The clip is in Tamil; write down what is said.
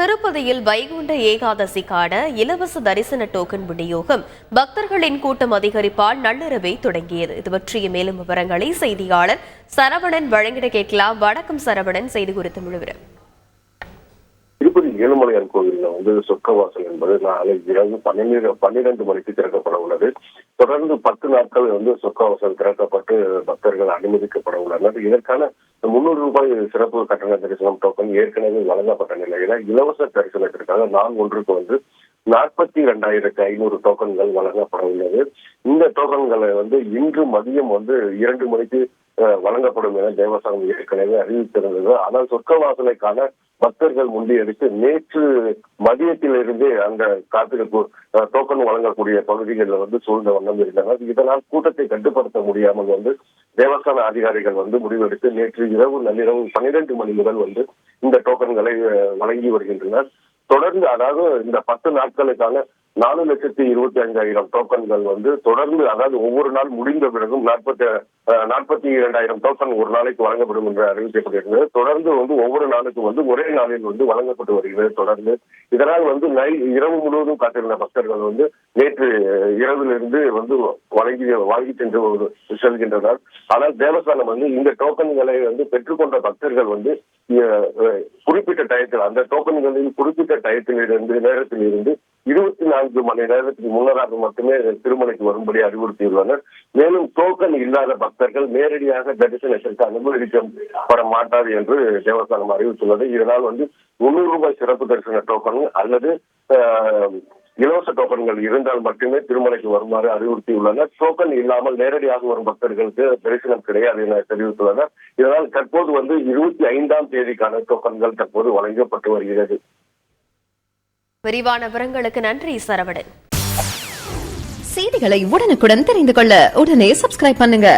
திருப்பதியில் வைகுண்ட ஏகாதசி காட இலவச தரிசன டோக்கன் விநியோகம். பக்தர்களின் கூட்டம் அதிகரிப்பால் நள்ளிரவே தொடங்கியது. இது பற்றிய மேலும் விவரங்களை செய்தியாளர் சரவணன் வழங்கிட கேட்கலாம். வணக்கம் சரவணன். செய்தி குறித்து முழுவதும். திருப்பதி ஏழுமலையான் கோவிலில் வந்து சொர்க்கவாசல் என்பது நாளை இரவு பன்னிரண்டு பன்னிரண்டு மணிக்கு திறக்கப்பட உள்ளது. தொடர்ந்து பத்து நாட்கள் வந்து சொர்க்கவாசல் திறக்கப்பட்டு பக்தர்கள் அனுமதிக்கப்பட உள்ளனர். இதற்கான முன்னூறு ரூபாய் சிறப்பு கட்டண தரிசனம் டோக்கன் ஏற்கனவே வழங்கப்பட்ட நிலையில இலவச தரிசனத்திற்காக நான் ஒன்றுக்கு வந்து நாற்பத்தி இரண்டாயிரத்தி ஐநூறு டோக்கன்கள் வழங்கப்பட உள்ளது. இந்த டோக்கன்களை வந்து இன்று மதியம் வந்து இரண்டு மணிக்கு வழங்கப்படும் என தேவஸ்தானம் ஏற்கனவே அறிவித்திருந்தது. ஆனால் சொர்க்கவாசலைக்கான பக்தர்கள் முண்டியடித்து நேற்று மதியத்திலிருந்தே அந்த காத்திருப்பு டோக்கன் வழங்கக்கூடிய பகுதிகளில் வந்து சூழ்ந்த வண்ணம் இருந்தனர். இதனால் கூட்டத்தை கட்டுப்படுத்த முடியாமல் வந்து தேவஸ்தான அதிகாரிகள் வந்து முடிவெடுத்து நேற்று இரவு நள்ளிரவு பன்னிரண்டு மணி முதல் வந்து இந்த டோக்கன்களை வழங்கி வருகின்றனர். தொடர்ந்து அதாவது இந்த பத்து நாட்களுக்கான நாலு லட்சத்தி இருபத்தி ஐந்தாயிரம் டோக்கன்கள் வந்து தொடர்ந்து அதாவது ஒவ்வொரு நாள் முடிந்த பிறகும் நாற்பத்தி நாற்பத்தி இரண்டாயிரம் டோக்கன் ஒரு நாளைக்கு வழங்கப்படும் என்று அறிவிக்கப்பட்டிருந்தது தொடர்ந்து வந்து ஒவ்வொரு நாளுக்கு வந்து ஒரே நாளில் வந்து வழங்கப்பட்டு வருகிறது தொடர்ந்து. இதனால் வந்து நை இரவு முழுவதும் காத்திருந்த பக்தர்கள் வந்து நேற்று இரவிலிருந்து வந்து வழங்கி வாங்கி சென்று செல்கின்றனர். ஆனால் தேவஸ்தானம் வந்து இந்த டோக்கன்களை வந்து பெற்றுக்கொண்ட பக்தர்கள் வந்து குறிப்பிட்ட டயத்தில் அந்த டோக்கன்களின் குறிப்பிட்ட டயத்தில் இருந்து நேரத்தில் இருந்து இருபத்தி நான்கு மணி நேரத்துக்கு முன்னராக மட்டுமே திருமலைக்கு வரும்படி அறிவுறுத்தியுள்ளனர். மேலும் டோக்கன் இல்லாத பக்தர்கள் நேரடியாக தரிசனத்திற்கு அனுமதிக்கப்பட மாட்டாது என்று தேவஸ்தானம் அறிவித்துள்ளது. இதனால் வந்து முன்னூறு ரூபாய் சிறப்பு தரிசன டோக்கன் அல்லது இலவச டோக்கன்கள் இருந்தால் மட்டுமே திருமலைக்கு வருமாறு அறிவுறுத்தியுள்ளனர். டோக்கன் இல்லாமல் நேரடியாக வரும் பக்தர்களுக்கு தரிசனம் கிடையாது என தெரிவித்துள்ளனர். இதனால் தற்போது வந்து இருபத்தி ஐந்தாம் தேதிக்கான டோக்கன்கள் தற்போது வழங்கப்பட்டு வருகிறது. விரிவான விவரங்களுக்கு நன்றி சரவணன். செய்திகளை உடனுக்குடன் தெரிந்து கொள்ள உடனே சப்ஸ்கிரைப் பண்ணுங்க.